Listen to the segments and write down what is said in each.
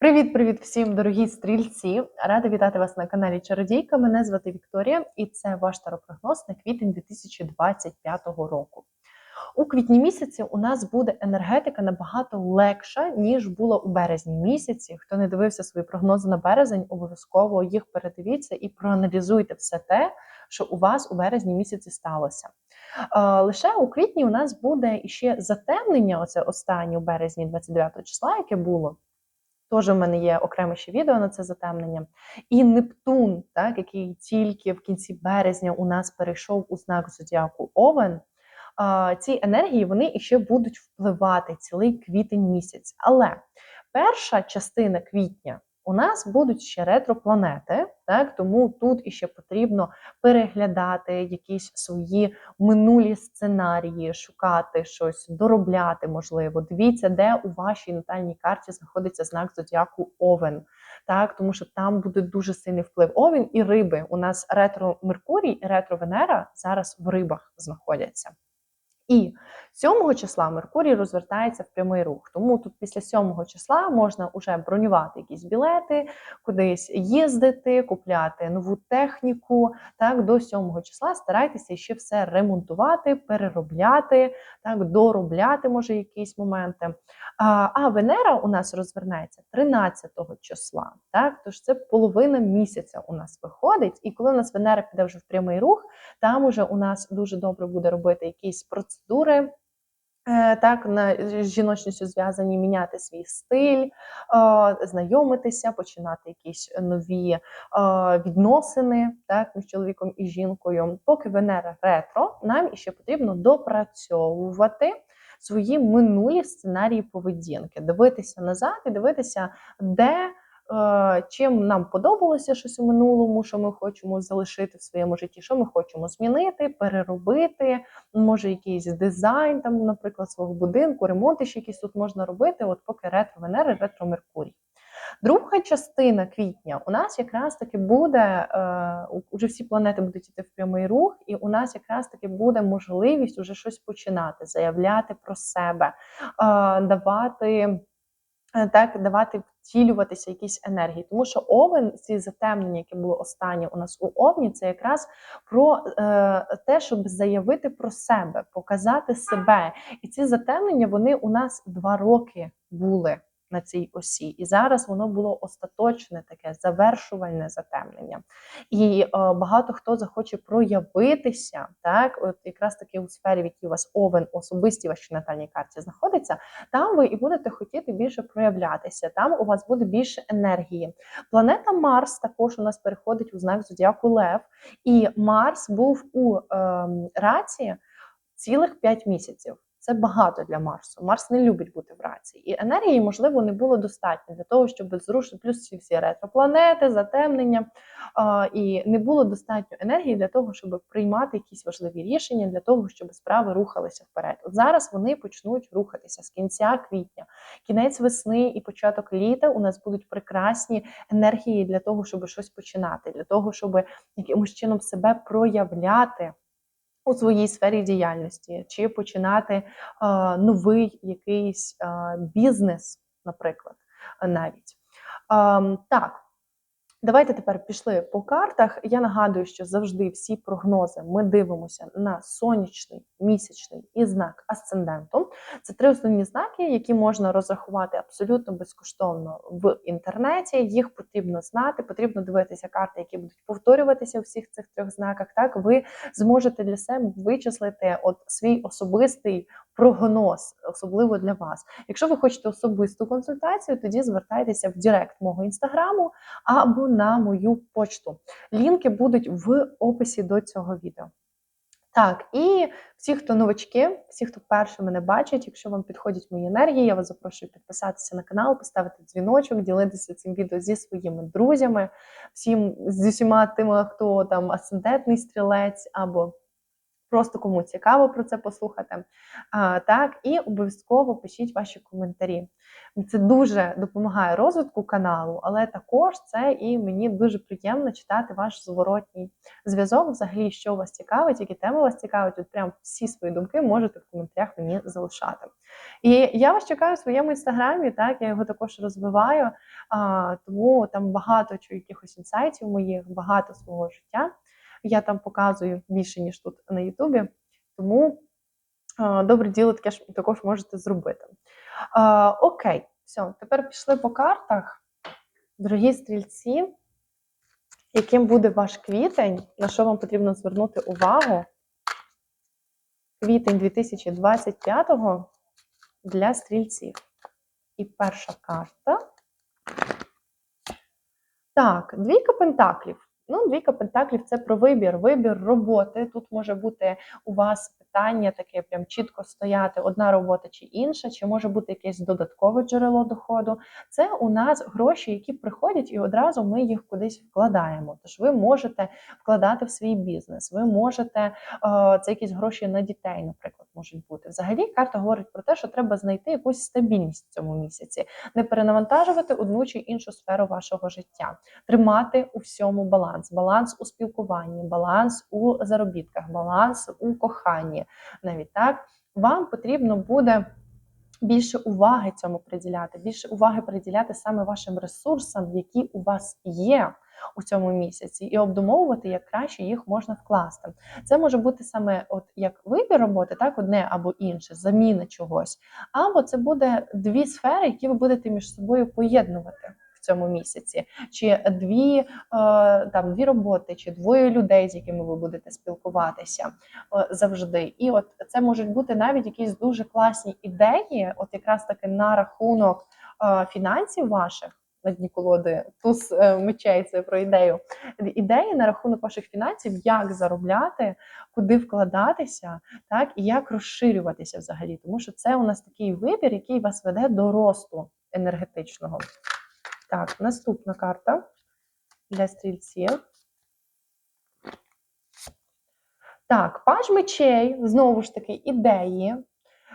Привіт-привіт всім, дорогі стрільці! Рада вітати вас на каналі Чародійка. Мене звати Вікторія, і це ваш таропрогноз на квітень 2025 року. У квітні місяці у нас буде енергетика набагато легша, ніж була у березні місяці. Хто не дивився свої прогнози на березень, обов'язково їх передивіться і проаналізуйте все те, що у вас у березні місяці сталося. Лише у квітні у нас буде іще затемнення, оце останнє у березні 29 числа, яке було. Теж в мене є окреме ще відео на це затемнення. І Нептун, так, який тільки в кінці березня у нас перейшов у знак зодіаку Овен. Ці енергії вони іще будуть впливати цілий квітень місяць. Але перша частина квітня у нас будуть ще ретропланети, так тому тут іще потрібно переглядати якісь свої минулі сценарії, шукати щось, доробляти можливо. Дивіться, де у вашій натальній карті знаходиться знак зодіаку Овен. Так, тому що там буде дуже сильний вплив Овен і риби. У нас ретро Меркурій і ретро Венера зараз в рибах знаходяться. І 7 числа Меркурій розвертається в прямий рух. Тому тут після 7 числа можна вже бронювати якісь білети, кудись їздити, купляти нову техніку. Так, до 7 числа старайтеся ще все ремонтувати, переробляти, так, доробляти, може, якісь моменти. А а Венера у нас розвернеться 13 числа. Так, Тож це половина місяця у нас виходить. І коли у нас Венера піде вже в прямий рух, там уже у нас дуже добре буде робити якісь процедури. Е, так, на жіночністю зв'язані міняти свій стиль, знайомитися, починати якісь нові відносини так, між чоловіком і жінкою. Поки Венера ретро, нам іще потрібно допрацьовувати свої минулі сценарії поведінки, дивитися назад і дивитися, де. Е, чим нам подобалося щось у минулому, що ми хочемо залишити в своєму житті, що ми хочемо змінити, переробити, може якийсь дизайн, там, наприклад, свого будинку, ремонти ще якісь тут можна робити, от поки ретро Венери, ретро Меркурій. Друга частина квітня у нас якраз таки буде, е, уже всі планети будуть йти в прямий рух, і у нас якраз таки буде можливість уже щось починати, заявляти про себе, е, давати. Е, так давати втілюватися якісь енергії, тому що овен, ці затемнення, яке було останнє у нас у овні, це якраз про е, те, щоб заявити про себе, показати себе. І ці затемнення вони у нас два роки були на цій осі. І зараз воно було остаточне таке завершувальне затемнення. І е, багато хто захоче проявитися, так, от якраз таки у сфері, в якій у вас овен особисті вашій натальній карті знаходиться, там ви і будете хотіти більше проявлятися, там у вас буде більше енергії. Планета Марс також у нас переходить у знак Зодіаку Лев, і Марс був у е, раці цілих 5 місяців. Це багато для Марсу. Марс не любить бути в раці. І енергії, можливо, не було достатньо для того, щоб зрушити плюс всі всі ретропланети, затемнення. І не було достатньо енергії для того, щоб приймати якісь важливі рішення, для того, щоб справи рухалися вперед. От зараз вони почнуть рухатися з кінця квітня, кінець весни і початок літа. У нас будуть прекрасні енергії для того, щоб щось починати, для того, щоб якимось чином себе проявляти у своїй сфері діяльності, чи починати а, новий якийсь а, бізнес, наприклад, навіть. А, так. Давайте тепер пішли по картах. Я нагадую, що завжди всі прогнози ми дивимося на сонячний, місячний і знак асценденту. Це три основні знаки, які можна розрахувати абсолютно безкоштовно в інтернеті. Їх потрібно знати, потрібно дивитися карти, які будуть повторюватися у всіх цих трьох знаках. Так ви зможете для себе вичислити от свій особистий прогноз, особливо для вас. Якщо ви хочете особисту консультацію, тоді звертайтеся в Директ мого інстаграму або на мою почту. Лінки будуть в описі до цього відео. Так, і всі, хто новачки, всі, хто вперше мене бачить, якщо вам підходять мої енергії, я вас запрошую підписатися на канал, поставити дзвіночок, ділитися цим відео зі своїми друзями, всім зі всіма тими, хто там асцендентний стрілець або просто кому цікаво про це послухати. А, Так, і обов'язково пишіть ваші коментарі. Це дуже допомагає розвитку каналу, але також це і мені дуже приємно читати ваш зворотній зв'язок. Взагалі, що вас цікавить, які теми вас цікавить. От прям всі свої думки можете в коментарях мені залишати. І я вас чекаю в своєму інстаграмі. Так я його також розвиваю, а, тому там багато чого, якихось інсайтів моїх, багато свого життя. Я там показую більше ніж тут на Ютубі. Тому добре діло таке ж також можете зробити. Окей, все, тепер пішли по картах. Дорогі стрільці, яким буде ваш квітень, на що вам потрібно звернути увагу? Квітень 2025-го для стрільців. І перша карта. Так, двійка пентаклів. Ну, двійка пентаклів це про вибір, вибір роботи. Тут може бути у вас питання таке, прям чітко стояти одна робота чи інша, чи може бути якесь додаткове джерело доходу. Це у нас гроші, які приходять, і одразу ми їх кудись вкладаємо. Тож ви можете вкладати в свій бізнес, ви можете е, це якісь гроші на дітей, наприклад, можуть бути. Взагалі, карта говорить про те, що треба знайти якусь стабільність в цьому місяці, не перенавантажувати одну чи іншу сферу вашого життя, тримати у всьому баланс, баланс у спілкуванні, баланс у заробітках, баланс у коханні. Навіть так вам потрібно буде. Більше уваги цьому приділяти, більше уваги приділяти саме вашим ресурсам, які у вас є у цьому місяці, і обдумовувати, як краще їх можна вкласти. Це може бути саме от як вибір роботи, так одне або інше, заміна чогось. Або це буде дві сфери, які ви будете між собою поєднувати. Цьому місяці, чи дві е, там дві роботи, чи двоє людей, з якими ви будете спілкуватися е, завжди. І от це можуть бути навіть якісь дуже класні ідеї, от якраз таки на рахунок е, фінансів ваших на дні колоди туз мечей, це про ідею. Ідеї на рахунок ваших фінансів, як заробляти, куди вкладатися, так і як розширюватися взагалі. Тому що це у нас такий вибір, який вас веде до росту енергетичного. Так, наступна карта для стрільців. Так, паж мечей, знову ж таки, ідеї,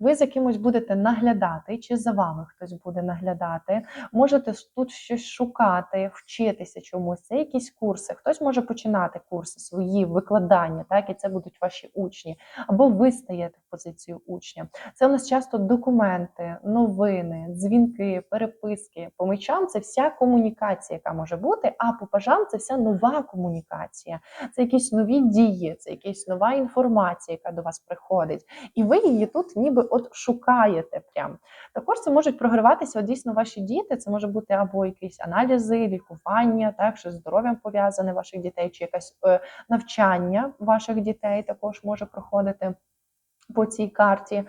ви за кимось будете наглядати, чи за вами хтось буде наглядати. Можете тут щось шукати, вчитися чомусь. Це якісь курси. Хтось може починати курси свої викладання, так і це будуть ваші учні, або ви стаєте в позицію учня. Це у нас часто документи, новини, дзвінки, переписки. По мечам це вся комунікація, яка може бути. А по пажам це вся нова комунікація, це якісь нові дії, це якась нова інформація, яка до вас приходить, і ви її тут ніби от шукаєте. Прям також це можуть програватися от, дійсно ваші діти. Це може бути або якісь аналізи, лікування, так що здоров'ям пов'язане ваших дітей, чи якесь е, навчання ваших дітей також може проходити по цій карті.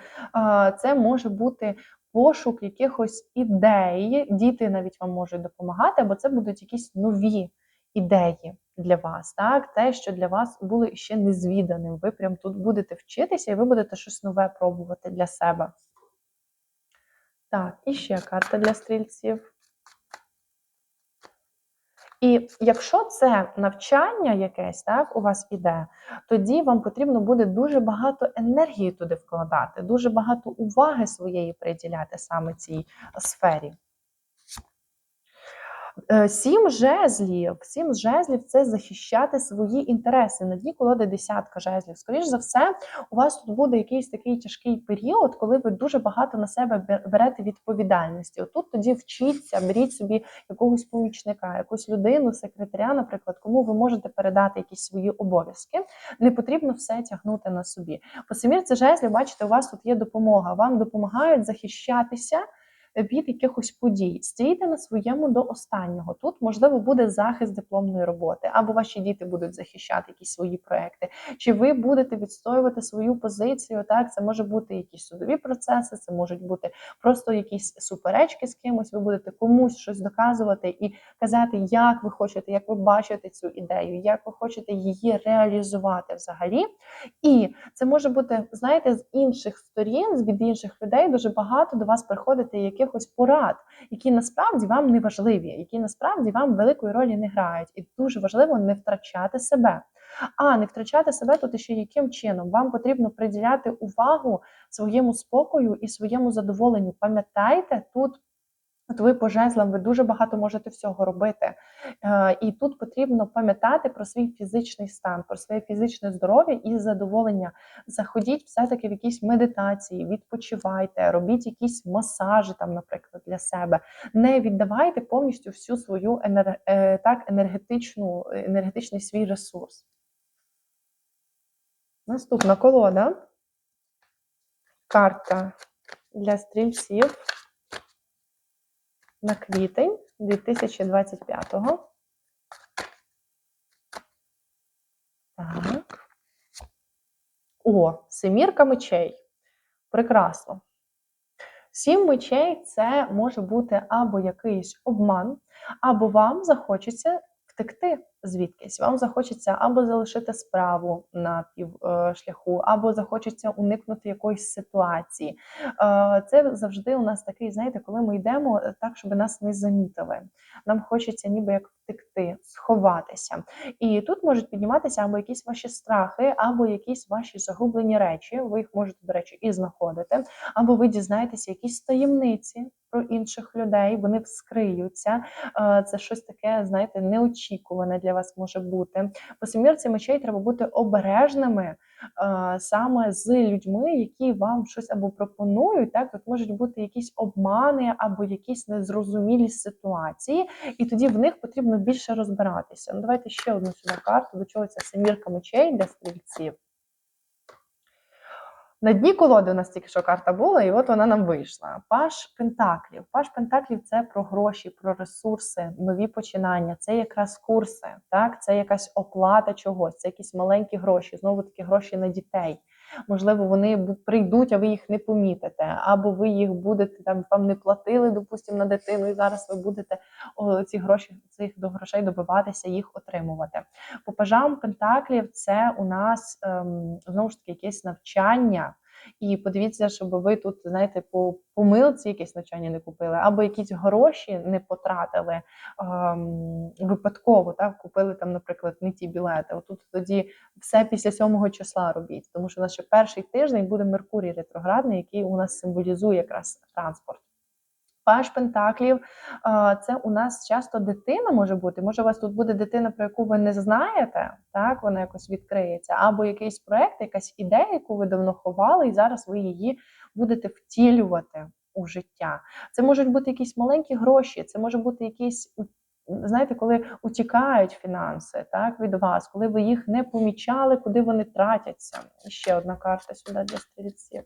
Це може бути. Пошук якихось ідей, діти навіть вам можуть допомагати, або це будуть якісь нові ідеї для вас, так, те, що для вас було ще незвіданим. Ви прям тут будете вчитися і ви будете щось нове пробувати для себе. Так, і ще карта для стрільців. І якщо це навчання якесь так у вас іде, тоді вам потрібно буде дуже багато енергії туди вкладати, дуже багато уваги своєї приділяти саме цій сфері. Е, сім жезлів, сім жезлів це захищати свої інтереси. На дні колоди десятка жезлів. Скоріше за все, у вас тут буде якийсь такий тяжкий період, коли ви дуже багато на себе берете відповідальності. Отут тоді вчіться, беріть собі якогось помічника, якусь людину, секретаря, наприклад, кому ви можете передати якісь свої обов'язки. Не потрібно все тягнути на собі. По семірці жезлів, бачите, у вас тут є допомога. Вам допомагають захищатися від якихось подій. Стійте на своєму до останнього. Тут, можливо, буде захист дипломної роботи, або ваші діти будуть захищати якісь свої проекти, чи ви будете відстоювати свою позицію. Так, це може бути якісь судові процеси, це можуть бути просто якісь суперечки з кимось. Ви будете комусь щось доказувати і казати, як ви хочете, як ви бачите цю ідею, як ви хочете її реалізувати взагалі. І це може бути, знаєте, з інших сторін, від інших людей дуже багато до вас приходити яких якихось порад, які насправді вам не важливі, які насправді вам великої ролі не грають, і дуже важливо не втрачати себе. А не втрачати себе тут ще яким чином? Вам потрібно приділяти увагу своєму спокою і своєму задоволенню. Пам'ятайте, тут От ви по жезлам, ви дуже багато можете всього робити. Е, І тут потрібно пам'ятати про свій фізичний стан, про своє фізичне здоров'я і задоволення. Заходіть все-таки в якісь медитації, відпочивайте, робіть якісь масажі, там, наприклад, для себе. Не віддавайте повністю всю свою енер... е, так, енергетичну, енергетичний свій ресурс. Наступна колода. Карта для стрільців на квітень 2025-го. Так. О, семірка мечей. Прекрасно. Сім мечей це може бути або якийсь обман, або вам захочеться втекти звідкись. Вам захочеться або залишити справу на півшляху, або захочеться уникнути якоїсь ситуації. Е, Це завжди у нас такий, знаєте, коли ми йдемо так, щоб нас не замітили. Нам хочеться ніби як втекти, сховатися. І тут можуть підніматися або якісь ваші страхи, або якісь ваші загублені речі. Ви їх можете, до речі, і знаходити, або ви дізнаєтеся якісь таємниці про інших людей, вони вскриються. Е, Це щось таке, знаєте, неочікуване для вас може бути. По семірці мечей треба бути обережними е, саме з людьми, які вам щось або пропонують. Так, тут можуть бути якісь обмани або якісь незрозумілі ситуації, і тоді в них потрібно більше розбиратися. Ну, давайте ще одну сюди карту, до чого ця семірка мечей для стрільців. На дні колоди у нас тільки що карта була, і от вона нам вийшла. Паш Пентаклів. Паш Пентаклів це про гроші, про ресурси, нові починання. Це якраз курси, так? це якась оплата чогось, це якісь маленькі гроші, знову таки гроші на дітей. Можливо, вони прийдуть, а ви їх не помітите, або ви їх будете там вам не платили, допустимо, на дитину, і зараз ви будете о, ці гроші цих до грошей добиватися, їх отримувати. По пажам Пентаклів це у нас ем, знову ж таки якесь навчання. І подивіться, щоб ви тут, знаєте, по помилці якесь навчання не купили, або якісь гроші не потратили ем, випадково, так, купили там, наприклад, не ті білети. Отут тоді все після 7 числа робіть, тому що наш перший тиждень буде Меркурій ретроградний, який у нас символізує якраз транспорт. Паш Пентаклів це у нас часто дитина може бути. Може, у вас тут буде дитина, про яку ви не знаєте, так вона якось відкриється, або якийсь проект, якась ідея, яку ви давно ховали, і зараз ви її будете втілювати у життя. Це можуть бути якісь маленькі гроші, це може бути якісь. Знаєте, коли утікають фінанси так, від вас, коли ви їх не помічали, куди вони тратяться. І ще одна карта сюди для стрільців.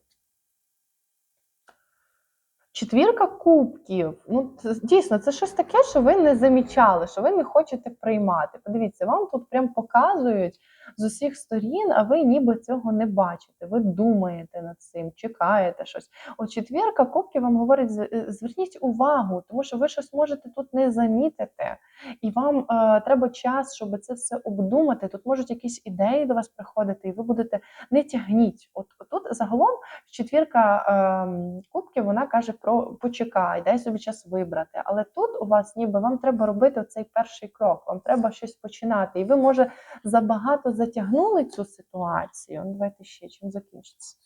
Четвірка кубків. Ну, дійсно, це щось таке, що ви не замічали, що ви не хочете приймати. Подивіться, вам тут прям показують з усіх сторін, а ви ніби цього не бачите. Ви думаєте над цим, чекаєте щось. От четвірка кубків вам говорить: е, зверніть увагу, тому що ви щось можете тут не замітити, і вам е, треба час, щоб це все обдумати. Тут можуть якісь ідеї до вас приходити, і ви будете не тягніть. От тут загалом четвірка ем, кубків вона каже про почекай, дай собі час вибрати. Але тут у вас ніби вам треба робити цей перший крок, вам треба щось починати. І ви, може, забагато затягнули цю ситуацію. Ну, давайте ще чим закінчиться.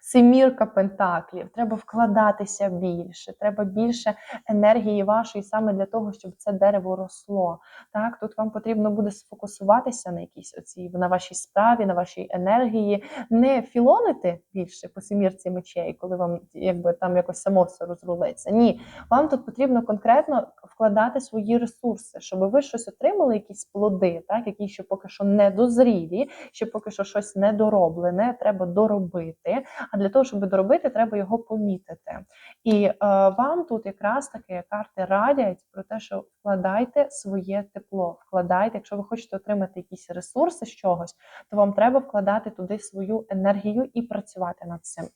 Семірка пентаклів, треба вкладатися більше, треба більше енергії вашої саме для того, щоб це дерево росло. Так, тут вам потрібно буде сфокусуватися на якійсь оцій на вашій справі, на вашій енергії, не філонити більше по семірці мечей, коли вам якби там якось само все розрулиться. Ні, вам тут потрібно конкретно вкладати свої ресурси, щоб ви щось отримали, якісь плоди, так, які ще поки що не дозрілі, ще поки що щось недороблене, треба доробити. А для того, щоб доробити, треба його помітити. І е, вам тут якраз таки карти радять про те, що вкладайте своє тепло, вкладайте, якщо ви хочете отримати якісь ресурси з чогось, то вам треба вкладати туди свою енергію і працювати над цим.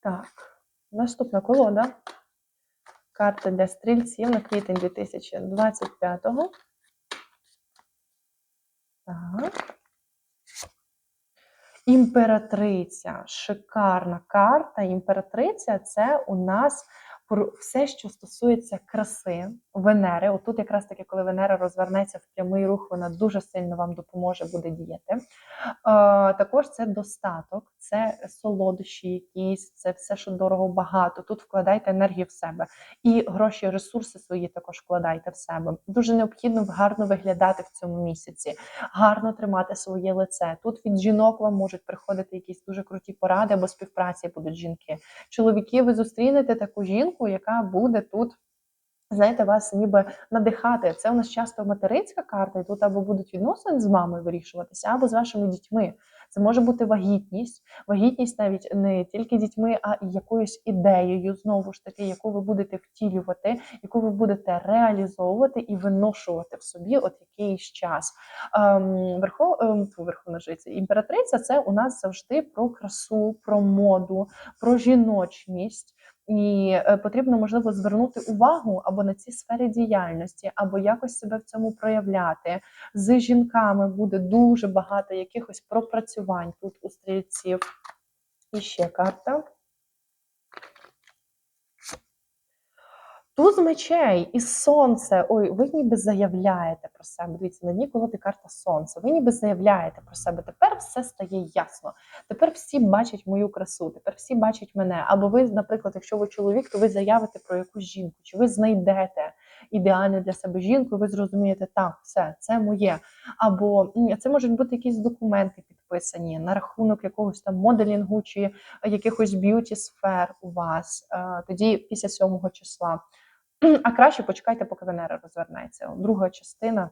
Так, наступна колода. Карта для стрільців на квітень 2025-го. Так. Імператриця, шикарна карта. Імператриця це у нас про все, що стосується краси Венери. Отут, якраз таки, коли Венера розвернеться в прямий рух, вона дуже сильно вам допоможе буде діяти. Також це достаток, це солодощі, якісь, це все, що дорого багато. Тут вкладайте енергію в себе і гроші, ресурси свої також вкладайте в себе. Дуже необхідно гарно виглядати в цьому місяці, гарно тримати своє лице. Тут від жінок вам можуть приходити якісь дуже круті поради або співпраці будуть жінки. Чоловіки, ви зустрінете таку жінку, яка буде тут. Знаєте, вас ніби надихати. Це у нас часто материнська карта, і тут або будуть відносини з мамою вирішуватися, або з вашими дітьми. Це може бути вагітність, вагітність навіть не тільки дітьми, а і якоюсь ідеєю, знову ж таки, яку ви будете втілювати, яку ви будете реалізовувати і виношувати в собі от якийсь час. Ем, верхов, ем, Верховна жриця, імператриця це у нас завжди про красу, про моду, про жіночність. І е, потрібно, можливо, звернути увагу або на ці сфери діяльності, або якось себе в цьому проявляти. З жінками буде дуже багато якихось пропрацювань тут у стрільців. І ще карта. Туз мечей і сонце. Ой, ви ніби заявляєте про себе. Дивіться, на дні колоди карта сонце. Ви ніби заявляєте про себе. Тепер все стає ясно. Тепер всі бачать мою красу, тепер всі бачать мене. Або ви, наприклад, якщо ви чоловік, то ви заявите про якусь жінку, чи ви знайдете ідеальну для себе жінку, і ви зрозумієте, так, все, це моє. Або це можуть бути якісь документи підписані на рахунок якогось там моделінгу чи якихось б'юті сфер у вас. Е, тоді після 7 числа. А краще почекайте, поки Венера розвернеться. Друга частина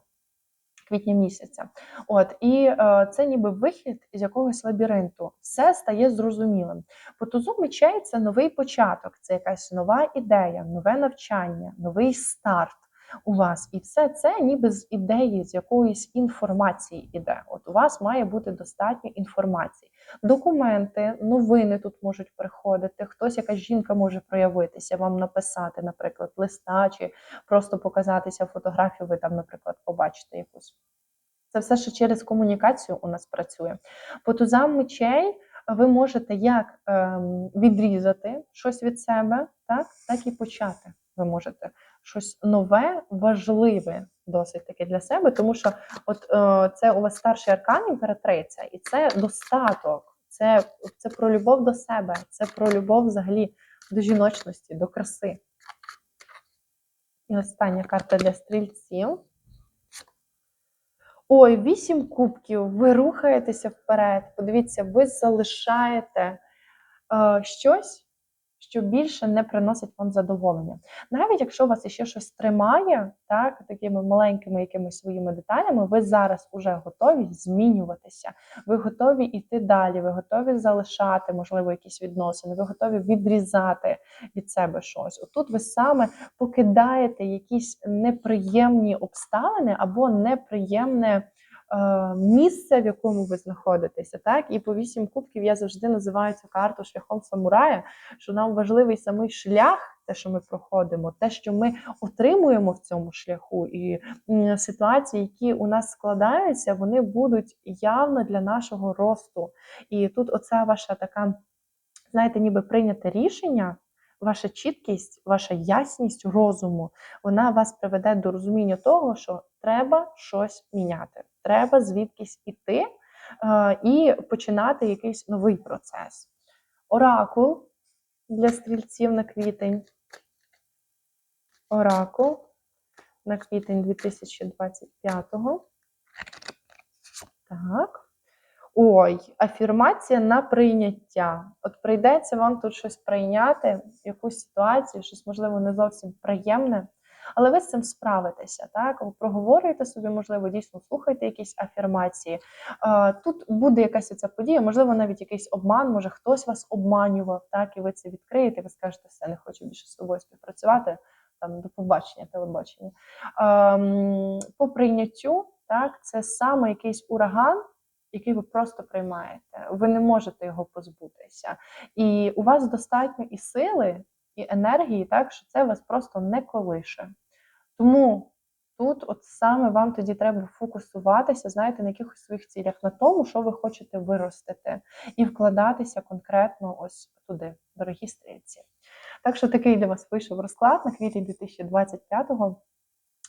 квітня місяця. От і е, це ніби вихід з якогось лабіринту. Все стає зрозумілим. По тузу мечей це новий початок, це якась нова ідея, нове навчання, новий старт у вас. І все це ніби з ідеї, з якоїсь інформації іде. От у вас має бути достатньо інформації. Документи, новини тут можуть приходити. Хтось, якась жінка може проявитися, вам написати, наприклад, листа, чи просто показатися фотографію, ви там, наприклад, побачите якусь. Це все, що через комунікацію у нас працює. По тузам мечей ви можете як ем, відрізати щось від себе, так, так і почати. Ви можете щось нове, важливе досить таки для себе, тому що от е, це у вас старший аркан імператриця, і це достаток, це, це про любов до себе, це про любов взагалі до жіночності, до краси. І остання карта для стрільців. Ой, вісім кубків, ви рухаєтеся вперед. Подивіться, ви залишаєте е, щось, що більше не приносить вам задоволення. Навіть якщо вас ще щось тримає, так, такими маленькими якимись своїми деталями, ви зараз вже готові змінюватися, ви готові йти далі, ви готові залишати, можливо, якісь відносини, ви готові відрізати від себе щось. Отут ви саме покидаєте якісь неприємні обставини або неприємне. Е, місце, в якому ви знаходитеся. Так? І по вісім кубків я завжди називаю цю карту шляхом самурая, що нам важливий самий шлях, те, що ми проходимо, те, що ми отримуємо в цьому шляху, і ситуації, які у нас складаються, вони будуть явно для нашого росту. І тут оця ваша така, знаєте, ніби прийняте рішення ваша чіткість, ваша ясність розуму, вона вас приведе до розуміння того, що треба щось міняти, треба звідкись іти е, і починати якийсь новий процес. Оракул для стрільців на квітень. Оракул на квітень 2025-го. Так. Ой, афірмація на прийняття. От прийдеться вам тут щось прийняти, якусь ситуацію, щось, можливо, не зовсім приємне, але ви з цим справитеся. Так? Проговорюєте собі, можливо, дійсно слухайте якісь афірмації. Тут буде якась ця подія, можливо, навіть якийсь обман, може хтось вас обманював, так, і ви це відкриєте, ви скажете, все, не хочу більше з тобою співпрацювати. Там до побачення, телебачення. По прийняттю, так, це саме якийсь ураган який ви просто приймаєте. Ви не можете його позбутися. І у вас достатньо і сили, і енергії, так що це вас просто не колише. Тому тут, от саме вам тоді треба фокусуватися, знаєте, на якихось своїх цілях, на тому, що ви хочете виростити, і вкладатися конкретно ось туди, дорогі стрільці. Так що такий для вас вийшов розклад на квітень 2025-го.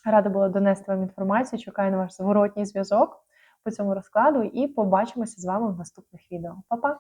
Рада була донести вам інформацію. Чекаю на ваш зворотній зв'язок по цьому розкладу і побачимося з вами в наступних відео. Па-па!